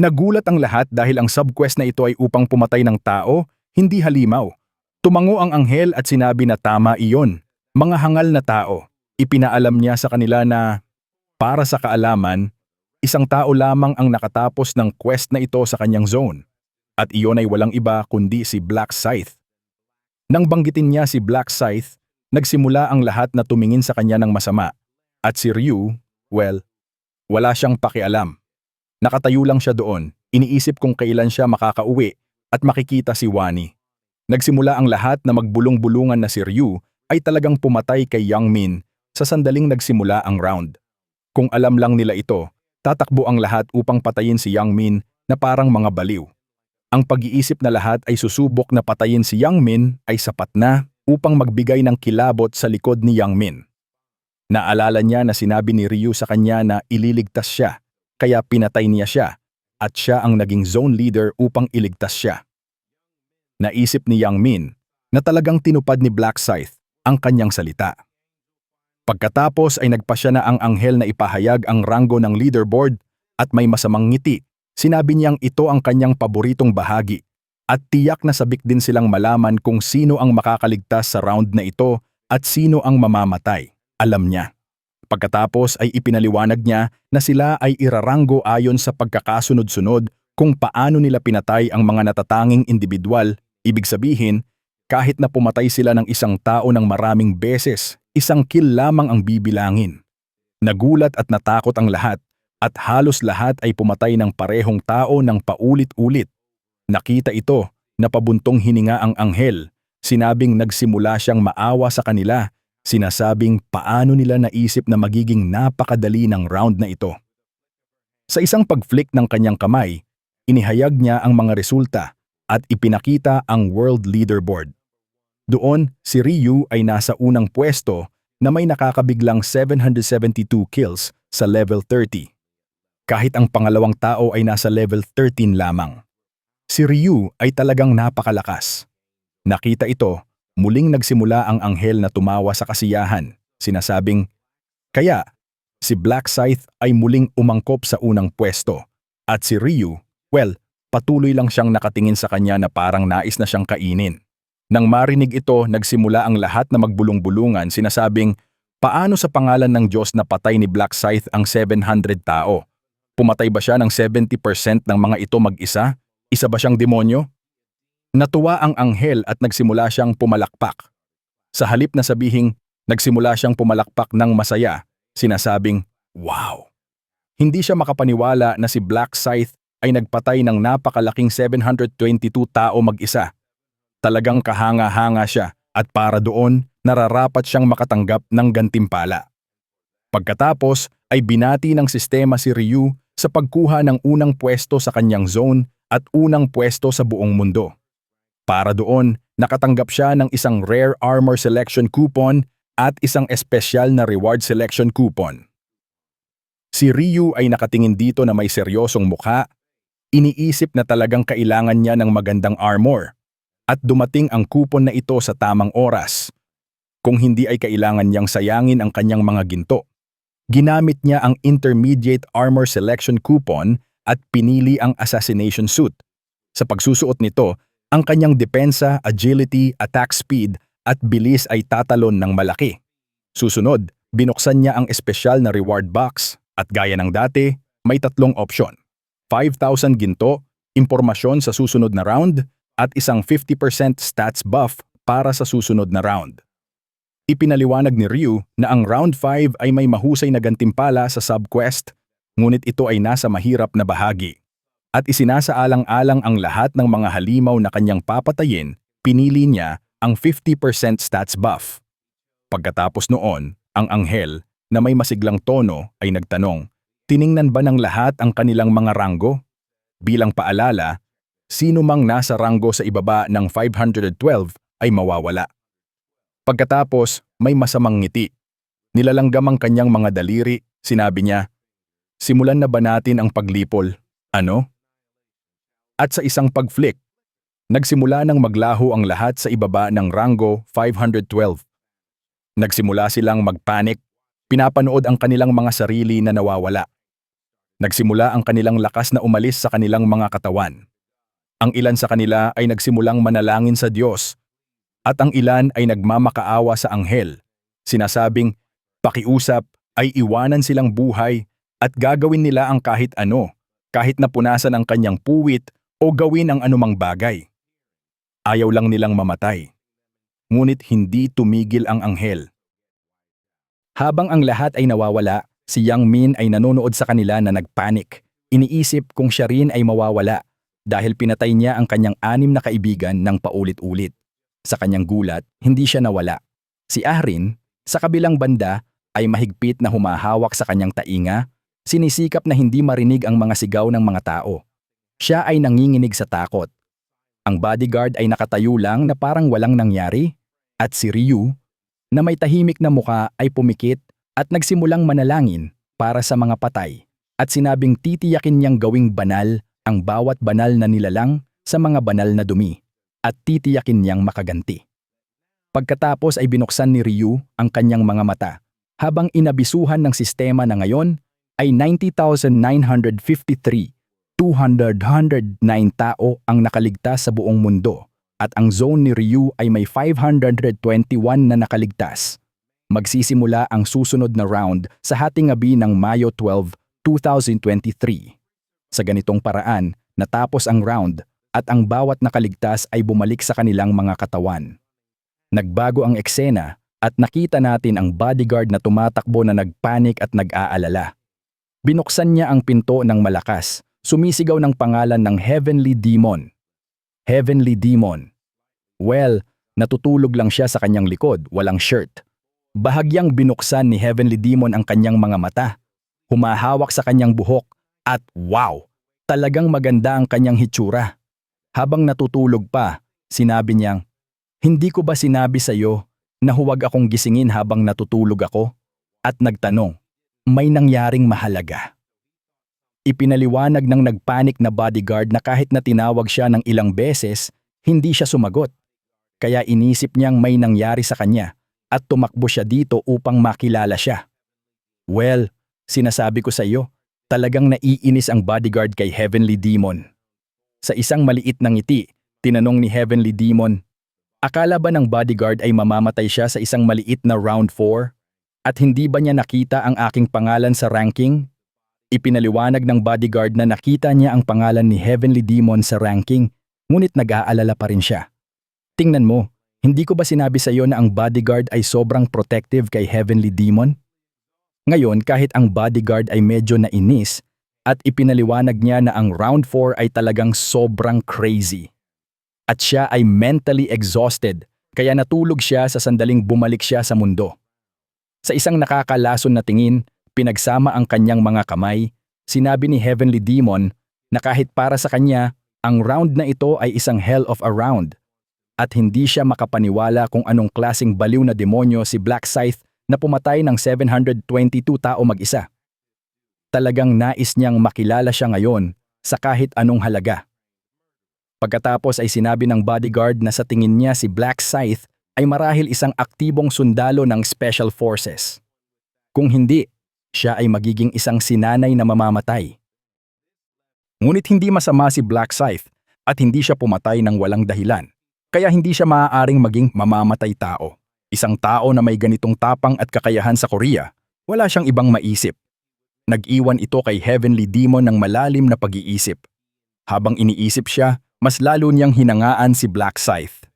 Nagulat ang lahat dahil ang subquest na ito ay upang pumatay ng tao, hindi halimaw. Tumango ang anghel at sinabi na tama iyon. Mga hangal na tao. Ipinaalam niya sa kanila na, para sa kaalaman, isang tao lamang ang nakatapos ng quest na ito sa kanyang zone. At iyon ay walang iba kundi si Black Scythe. Nang banggitin niya si Black Scythe, nagsimula ang lahat na tumingin sa kanya ng masama. At si Ryu, well, wala siyang pakialam. Nakatayo lang siya doon, iniisip kung kailan siya makakauwi at makikita si Wani. Nagsimula ang lahat na magbulong-bulungan na si Ryu ay talagang pumatay kay Yang Min sa sandaling nagsimula ang round. Kung alam lang nila ito, tatakbo ang lahat upang patayin si Yang Min na parang mga baliw. Ang pag-iisip na lahat ay susubok na patayin si Yang Min ay sapat na upang magbigay ng kilabot sa likod ni Yang Min. Naalala niya na sinabi ni Ryu sa kanya na ililigtas siya, kaya pinatay niya siya, at siya ang naging zone leader upang iligtas siya. Naisip ni Yang Min na talagang tinupad ni Black Scythe ang kanyang salita. Pagkatapos ay nagpasya na ang anghel na ipahayag ang ranggo ng leaderboard at may masamang ngiti. Sinabi niyang ito ang kanyang paboritong bahagi at tiyak na sabik din silang malaman kung sino ang makakaligtas sa round na ito at sino ang mamamatay. Alam niya. Pagkatapos ay ipinaliwanag niya na sila ay iraranggo ayon sa pagkakasunod-sunod kung paano nila pinatay ang mga natatanging individual, ibig sabihin, kahit na pumatay sila ng isang tao ng maraming beses, isang kill lamang ang bibilangin. Nagulat at natakot ang lahat, at halos lahat ay pumatay ng parehong tao ng paulit-ulit. Nakita ito, napabuntong hininga ang anghel, sinabing nagsimula siyang maawa sa kanila Sinasabing paano nila naisip na magiging napakadali ng round na ito. Sa isang pag-flick ng kanyang kamay, inihayag niya ang mga resulta at ipinakita ang world leaderboard. Doon, si Ryu ay nasa unang pwesto na may nakakabiglang 772 kills sa level 30. Kahit ang pangalawang tao ay nasa level 13 lamang. Si Ryu ay talagang napakalakas. Nakita ito muling nagsimula ang anghel na tumawa sa kasiyahan, sinasabing, Kaya, si Black Scythe ay muling umangkop sa unang pwesto, at si Ryu, well, patuloy lang siyang nakatingin sa kanya na parang nais na siyang kainin. Nang marinig ito, nagsimula ang lahat na magbulong-bulungan sinasabing, paano sa pangalan ng Diyos na patay ni Black Scythe ang 700 tao? Pumatay ba siya ng 70% ng mga ito mag-isa? Isa ba siyang demonyo? Natuwa ang anghel at nagsimula siyang pumalakpak. Sa halip na sabihing nagsimula siyang pumalakpak ng masaya, sinasabing, Wow! Hindi siya makapaniwala na si Black Scythe ay nagpatay ng napakalaking 722 tao mag-isa. Talagang kahanga-hanga siya at para doon nararapat siyang makatanggap ng gantimpala. Pagkatapos ay binati ng sistema si Ryu sa pagkuha ng unang pwesto sa kanyang zone at unang pwesto sa buong mundo. Para doon, nakatanggap siya ng isang rare armor selection coupon at isang espesyal na reward selection coupon. Si Ryu ay nakatingin dito na may seryosong mukha, iniisip na talagang kailangan niya ng magandang armor, at dumating ang coupon na ito sa tamang oras. Kung hindi ay kailangan niyang sayangin ang kanyang mga ginto. Ginamit niya ang Intermediate Armor Selection Coupon at pinili ang Assassination Suit. Sa pagsusuot nito, ang kanyang depensa, agility, attack speed at bilis ay tatalon ng malaki. Susunod, binuksan niya ang espesyal na reward box at gaya ng dati, may tatlong opsyon. 5,000 ginto, impormasyon sa susunod na round, at isang 50% stats buff para sa susunod na round. Ipinaliwanag ni Ryu na ang round 5 ay may mahusay na gantimpala sa subquest, ngunit ito ay nasa mahirap na bahagi at isinasaalang-alang ang lahat ng mga halimaw na kanyang papatayin, pinili niya ang 50% stats buff. Pagkatapos noon, ang anghel na may masiglang tono ay nagtanong, tiningnan ba ng lahat ang kanilang mga ranggo? Bilang paalala, sino mang nasa ranggo sa ibaba ng 512 ay mawawala. Pagkatapos, may masamang ngiti. Nilalanggam ang kanyang mga daliri, sinabi niya, Simulan na ba natin ang paglipol? Ano? At sa isang pag-flick, nagsimula nang maglaho ang lahat sa ibaba ng Rango 512. Nagsimula silang magpanik, pinapanood ang kanilang mga sarili na nawawala. Nagsimula ang kanilang lakas na umalis sa kanilang mga katawan. Ang ilan sa kanila ay nagsimulang manalangin sa Diyos at ang ilan ay nagmamakaawa sa anghel. Sinasabing, pakiusap ay iwanan silang buhay at gagawin nila ang kahit ano, kahit napunasan ang kanyang puwit o gawin ang anumang bagay. Ayaw lang nilang mamatay. Ngunit hindi tumigil ang anghel. Habang ang lahat ay nawawala, si Yang Min ay nanonood sa kanila na nagpanik. Iniisip kung siya rin ay mawawala dahil pinatay niya ang kanyang anim na kaibigan ng paulit-ulit. Sa kanyang gulat, hindi siya nawala. Si Ahrin, sa kabilang banda, ay mahigpit na humahawak sa kanyang tainga, sinisikap na hindi marinig ang mga sigaw ng mga tao. Siya ay nanginginig sa takot. Ang bodyguard ay nakatayo lang na parang walang nangyari, at si Ryu, na may tahimik na muka ay pumikit at nagsimulang manalangin para sa mga patay at sinabing titiyakin niyang gawing banal ang bawat banal na nilalang sa mga banal na dumi at titiyakin niyang makaganti. Pagkatapos ay binuksan ni Ryu ang kanyang mga mata habang inabisuhan ng sistema na ngayon ay 90,953, 209 tao ang nakaligtas sa buong mundo at ang zone ni Ryu ay may 521 na nakaligtas. Magsisimula ang susunod na round sa hating gabi ng Mayo 12, 2023. Sa ganitong paraan, natapos ang round at ang bawat nakaligtas ay bumalik sa kanilang mga katawan. Nagbago ang eksena at nakita natin ang bodyguard na tumatakbo na nagpanik at nag-aalala. Binuksan niya ang pinto ng malakas, sumisigaw ng pangalan ng Heavenly Demon. Heavenly Demon. Well, natutulog lang siya sa kanyang likod, walang shirt. Bahagyang binuksan ni Heavenly Demon ang kanyang mga mata. Humahawak sa kanyang buhok at wow, talagang maganda ang kanyang hitsura. Habang natutulog pa, sinabi niyang, Hindi ko ba sinabi sa iyo na huwag akong gisingin habang natutulog ako? At nagtanong, may nangyaring mahalaga. Ipinaliwanag ng nagpanik na bodyguard na kahit na tinawag siya ng ilang beses, hindi siya sumagot. Kaya inisip niyang may nangyari sa kanya at tumakbo siya dito upang makilala siya. Well, sinasabi ko sa iyo, talagang naiinis ang bodyguard kay Heavenly Demon. Sa isang maliit na ngiti, tinanong ni Heavenly Demon, Akala ba ng bodyguard ay mamamatay siya sa isang maliit na round 4? At hindi ba niya nakita ang aking pangalan sa ranking? Ipinaliwanag ng bodyguard na nakita niya ang pangalan ni Heavenly Demon sa ranking, ngunit nag-aalala pa rin siya. Tingnan mo, hindi ko ba sinabi sa iyo na ang bodyguard ay sobrang protective kay Heavenly Demon? Ngayon, kahit ang bodyguard ay medyo nainis, at ipinaliwanag niya na ang round 4 ay talagang sobrang crazy. At siya ay mentally exhausted, kaya natulog siya sa sandaling bumalik siya sa mundo. Sa isang nakakalason na tingin, pinagsama ang kanyang mga kamay, sinabi ni Heavenly Demon na kahit para sa kanya, ang round na ito ay isang hell of a round. At hindi siya makapaniwala kung anong klasing baliw na demonyo si Black Scythe na pumatay ng 722 tao mag-isa. Talagang nais niyang makilala siya ngayon sa kahit anong halaga. Pagkatapos ay sinabi ng bodyguard na sa tingin niya si Black Scythe ay marahil isang aktibong sundalo ng Special Forces. Kung hindi, siya ay magiging isang sinanay na mamamatay. Ngunit hindi masama si Black Scythe at hindi siya pumatay ng walang dahilan, kaya hindi siya maaaring maging mamamatay tao. Isang tao na may ganitong tapang at kakayahan sa Korea, wala siyang ibang maisip. Nag-iwan ito kay Heavenly Demon ng malalim na pag-iisip. Habang iniisip siya, mas lalo niyang hinangaan si Black Scythe.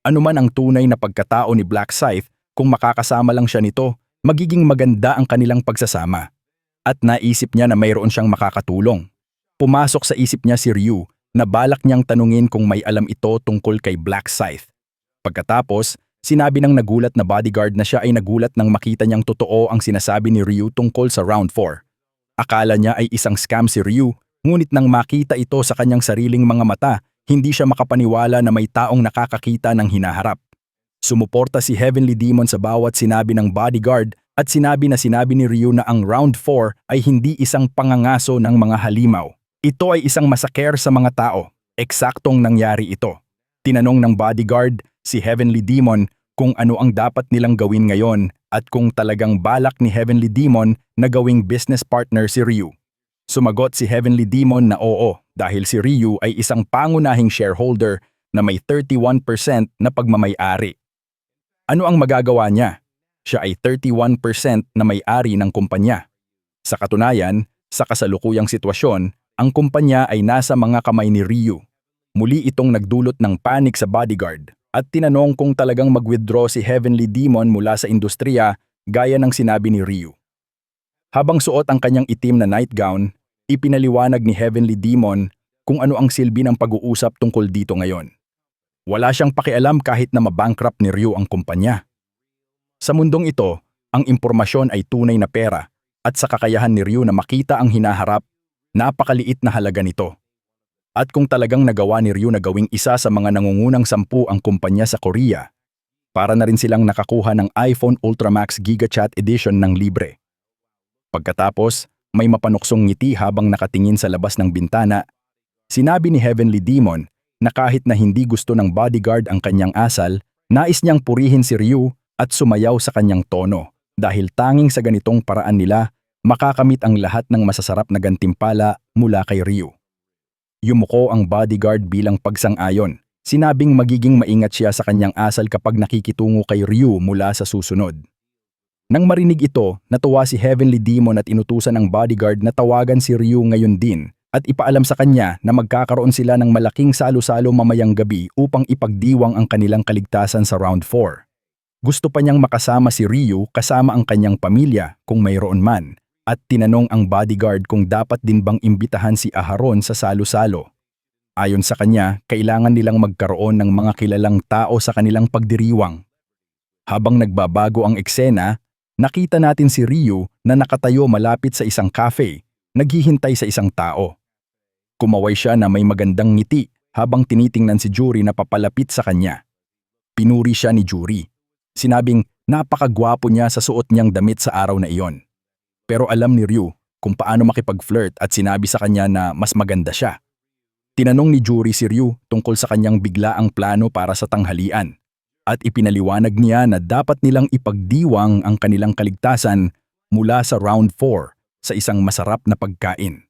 Ano man ang tunay na pagkatao ni Black Scythe, kung makakasama lang siya nito, magiging maganda ang kanilang pagsasama. At naisip niya na mayroon siyang makakatulong. Pumasok sa isip niya si Ryu na balak niyang tanungin kung may alam ito tungkol kay Black Scythe. Pagkatapos, sinabi ng nagulat na bodyguard na siya ay nagulat nang makita niyang totoo ang sinasabi ni Ryu tungkol sa round 4. Akala niya ay isang scam si Ryu Ngunit nang makita ito sa kanyang sariling mga mata, hindi siya makapaniwala na may taong nakakakita ng hinaharap. Sumuporta si Heavenly Demon sa bawat sinabi ng bodyguard at sinabi na sinabi ni Ryu na ang round 4 ay hindi isang pangangaso ng mga halimaw. Ito ay isang masaker sa mga tao. Eksaktong nangyari ito. Tinanong ng bodyguard si Heavenly Demon kung ano ang dapat nilang gawin ngayon at kung talagang balak ni Heavenly Demon na gawing business partner si Ryu. Sumagot si Heavenly Demon na oo dahil si Ryu ay isang pangunahing shareholder na may 31% na pagmamayari. Ano ang magagawa niya? Siya ay 31% na may-ari ng kumpanya. Sa katunayan, sa kasalukuyang sitwasyon, ang kumpanya ay nasa mga kamay ni Ryu. Muli itong nagdulot ng panik sa bodyguard at tinanong kung talagang mag-withdraw si Heavenly Demon mula sa industriya gaya ng sinabi ni Ryu. Habang suot ang kanyang itim na nightgown, ipinaliwanag ni Heavenly Demon kung ano ang silbi ng pag-uusap tungkol dito ngayon. Wala siyang pakialam kahit na mabankrupt ni Ryu ang kumpanya. Sa mundong ito, ang impormasyon ay tunay na pera at sa kakayahan ni Ryu na makita ang hinaharap, napakaliit na halaga nito. At kung talagang nagawa ni Ryu na gawing isa sa mga nangungunang sampu ang kumpanya sa Korea, para na rin silang nakakuha ng iPhone Ultramax GigaChat Edition ng libre. Pagkatapos, may mapanuksong ngiti habang nakatingin sa labas ng bintana, sinabi ni Heavenly Demon na kahit na hindi gusto ng bodyguard ang kanyang asal, nais niyang purihin si Ryu at sumayaw sa kanyang tono dahil tanging sa ganitong paraan nila makakamit ang lahat ng masasarap na gantimpala mula kay Ryu. Yumuko ang bodyguard bilang pagsang-ayon. Sinabing magiging maingat siya sa kanyang asal kapag nakikitungo kay Ryu mula sa susunod. Nang marinig ito, natuwa si Heavenly Demon at inutusan ng bodyguard na tawagan si Ryu ngayon din at ipaalam sa kanya na magkakaroon sila ng malaking salo-salo mamayang gabi upang ipagdiwang ang kanilang kaligtasan sa round 4. Gusto pa niyang makasama si Ryu kasama ang kanyang pamilya kung mayroon man at tinanong ang bodyguard kung dapat din bang imbitahan si Aharon sa salo-salo. Ayon sa kanya, kailangan nilang magkaroon ng mga kilalang tao sa kanilang pagdiriwang. Habang nagbabago ang eksena, nakita natin si Ryu na nakatayo malapit sa isang cafe, naghihintay sa isang tao. Kumaway siya na may magandang ngiti habang tinitingnan si Juri na papalapit sa kanya. Pinuri siya ni Juri. Sinabing napakagwapo niya sa suot niyang damit sa araw na iyon. Pero alam ni Ryu kung paano makipag-flirt at sinabi sa kanya na mas maganda siya. Tinanong ni Juri si Ryu tungkol sa kanyang biglaang plano para sa tanghalian at ipinaliwanag niya na dapat nilang ipagdiwang ang kanilang kaligtasan mula sa round 4 sa isang masarap na pagkain.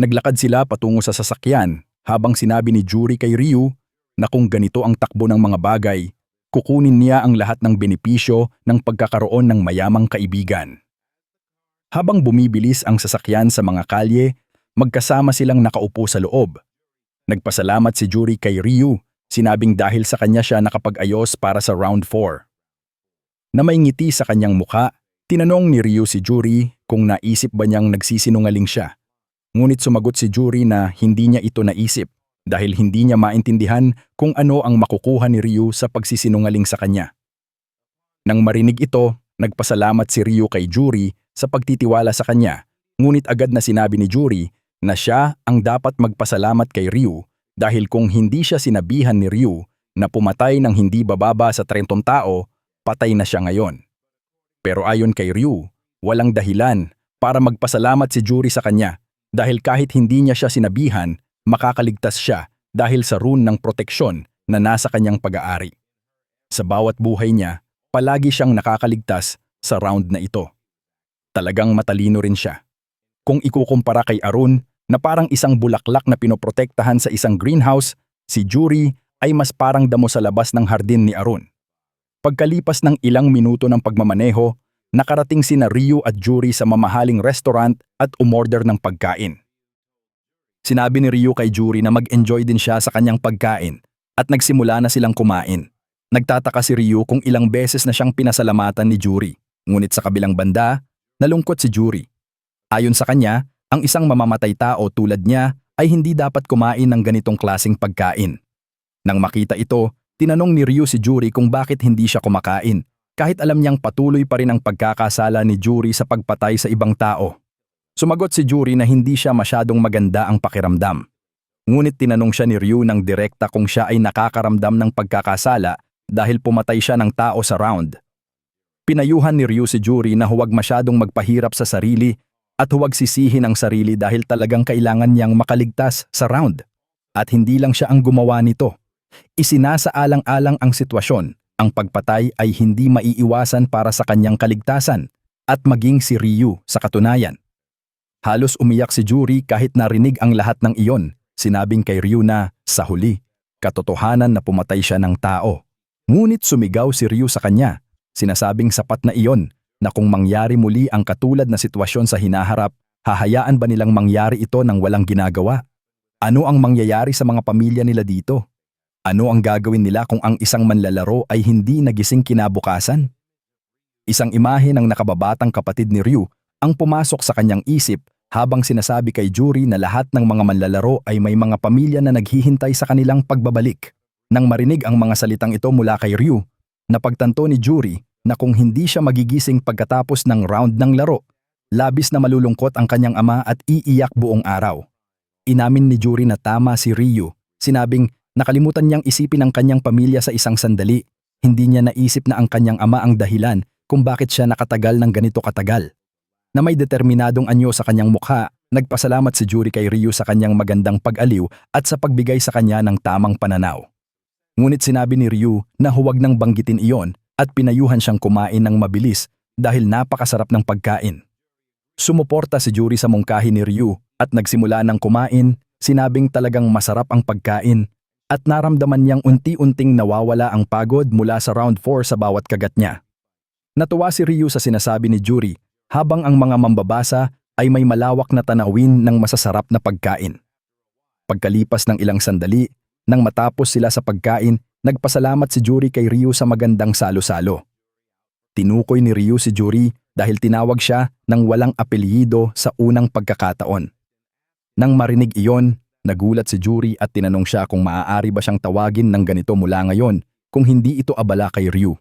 Naglakad sila patungo sa sasakyan habang sinabi ni Juri kay Ryu na kung ganito ang takbo ng mga bagay, kukunin niya ang lahat ng benepisyo ng pagkakaroon ng mayamang kaibigan. Habang bumibilis ang sasakyan sa mga kalye, magkasama silang nakaupo sa loob. Nagpasalamat si Juri kay Ryu, sinabing dahil sa kanya siya nakapag-ayos para sa round 4. Na may ngiti sa kanyang muka, tinanong ni Ryu si Juri kung naisip ba niyang nagsisinungaling siya. Ngunit sumagot si Juri na hindi niya ito naisip dahil hindi niya maintindihan kung ano ang makukuha ni Ryu sa pagsisinungaling sa kanya. Nang marinig ito, nagpasalamat si Ryu kay Juri sa pagtitiwala sa kanya, ngunit agad na sinabi ni Juri na siya ang dapat magpasalamat kay Ryu dahil kung hindi siya sinabihan ni Ryu na pumatay ng hindi bababa sa 30 tao, patay na siya ngayon. Pero ayon kay Ryu, walang dahilan para magpasalamat si Juri sa kanya dahil kahit hindi niya siya sinabihan, makakaligtas siya dahil sa rune ng proteksyon na nasa kanyang pag-aari. Sa bawat buhay niya, palagi siyang nakakaligtas sa round na ito. Talagang matalino rin siya. Kung ikukumpara kay Arun na parang isang bulaklak na pinoprotektahan sa isang greenhouse, si Juri ay mas parang damo sa labas ng hardin ni Arun. Pagkalipas ng ilang minuto ng pagmamaneho, nakarating sina Ryu at Juri sa mamahaling restaurant at umorder ng pagkain. Sinabi ni Ryu kay Juri na mag-enjoy din siya sa kanyang pagkain at nagsimula na silang kumain. Nagtataka si Ryu kung ilang beses na siyang pinasalamatan ni Juri, ngunit sa kabilang banda, nalungkot si Juri. Ayon sa kanya, ang isang mamamatay tao tulad niya ay hindi dapat kumain ng ganitong klasing pagkain. Nang makita ito, tinanong ni Ryu si Juri kung bakit hindi siya kumakain, kahit alam niyang patuloy pa rin ang pagkakasala ni Juri sa pagpatay sa ibang tao. Sumagot si Juri na hindi siya masyadong maganda ang pakiramdam. Ngunit tinanong siya ni Ryu ng direkta kung siya ay nakakaramdam ng pagkakasala dahil pumatay siya ng tao sa round. Pinayuhan ni Ryu si Juri na huwag masyadong magpahirap sa sarili at huwag sisihin ang sarili dahil talagang kailangan niyang makaligtas sa round. At hindi lang siya ang gumawa nito. Isinasaalang-alang ang sitwasyon. Ang pagpatay ay hindi maiiwasan para sa kanyang kaligtasan at maging si Ryu sa katunayan. Halos umiyak si Juri kahit narinig ang lahat ng iyon. Sinabing kay Ryu na, sa huli, katotohanan na pumatay siya ng tao. Ngunit sumigaw si Ryu sa kanya. Sinasabing sapat na iyon na kung mangyari muli ang katulad na sitwasyon sa hinaharap, hahayaan ba nilang mangyari ito ng walang ginagawa? Ano ang mangyayari sa mga pamilya nila dito? Ano ang gagawin nila kung ang isang manlalaro ay hindi nagising kinabukasan? Isang imahe ng nakababatang kapatid ni Ryu ang pumasok sa kanyang isip habang sinasabi kay Juri na lahat ng mga manlalaro ay may mga pamilya na naghihintay sa kanilang pagbabalik. Nang marinig ang mga salitang ito mula kay Ryu, napagtanto ni Juri na kung hindi siya magigising pagkatapos ng round ng laro, labis na malulungkot ang kanyang ama at iiyak buong araw. Inamin ni Juri na tama si Ryu, sinabing nakalimutan niyang isipin ang kanyang pamilya sa isang sandali. Hindi niya naisip na ang kanyang ama ang dahilan kung bakit siya nakatagal ng ganito katagal. Na may determinadong anyo sa kanyang mukha, nagpasalamat si Juri kay Ryu sa kanyang magandang pag-aliw at sa pagbigay sa kanya ng tamang pananaw. Ngunit sinabi ni Ryu na huwag nang banggitin iyon at pinayuhan siyang kumain ng mabilis dahil napakasarap ng pagkain. Sumuporta si Juri sa mungkahi ni Ryu at nagsimula ng kumain, sinabing talagang masarap ang pagkain at naramdaman niyang unti-unting nawawala ang pagod mula sa round 4 sa bawat kagat niya. Natuwa si Ryu sa sinasabi ni Juri habang ang mga mambabasa ay may malawak na tanawin ng masasarap na pagkain. Pagkalipas ng ilang sandali, nang matapos sila sa pagkain, nagpasalamat si Juri kay Ryu sa magandang salo-salo. Tinukoy ni Ryu si Juri dahil tinawag siya ng walang apelyido sa unang pagkakataon. Nang marinig iyon, nagulat si Juri at tinanong siya kung maaari ba siyang tawagin ng ganito mula ngayon kung hindi ito abala kay Ryu.